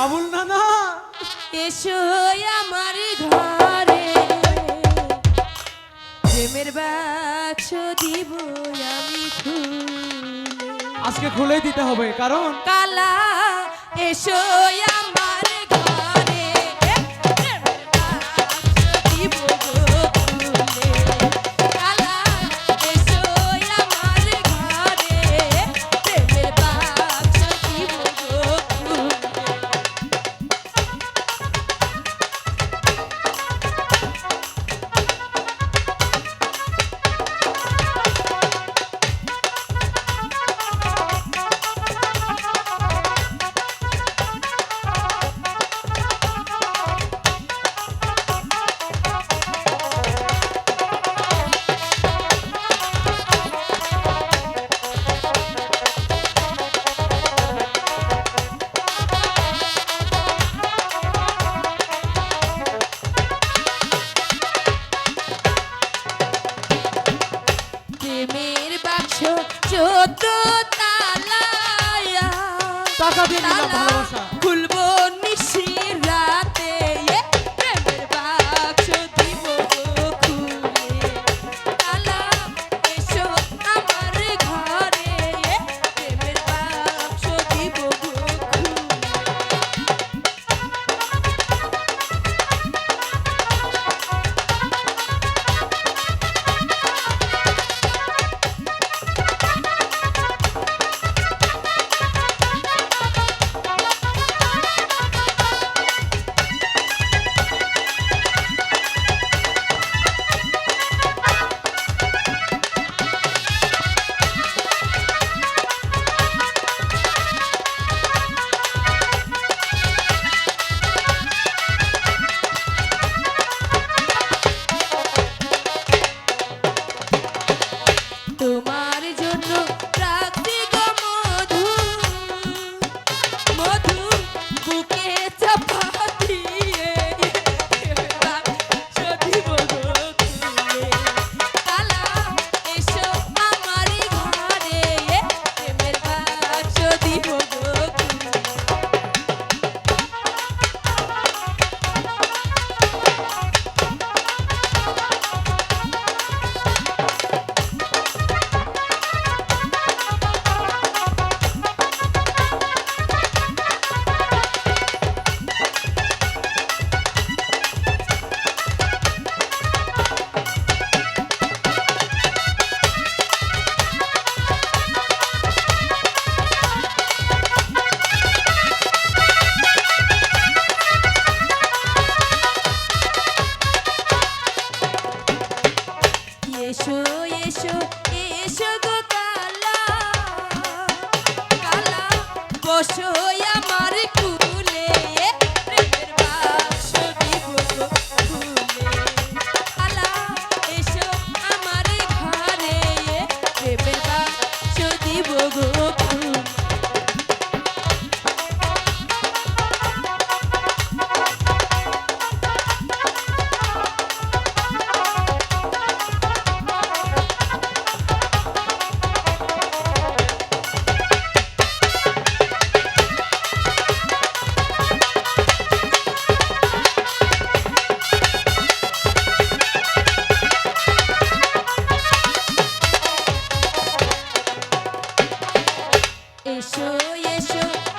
বাবুল নানা। এসো আমার ঘরে। প্রেমের বাক্স দিব আমি আজকে খুলে দিতে হবে কারণ কালা এসো চোদ্দ তালায়া। তাকাবে পশু আমার কু এসো এসো।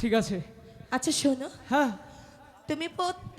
ঠিক আছে। আচ্ছা শোনো। হ্যাঁ। তুমি প্রত্যেক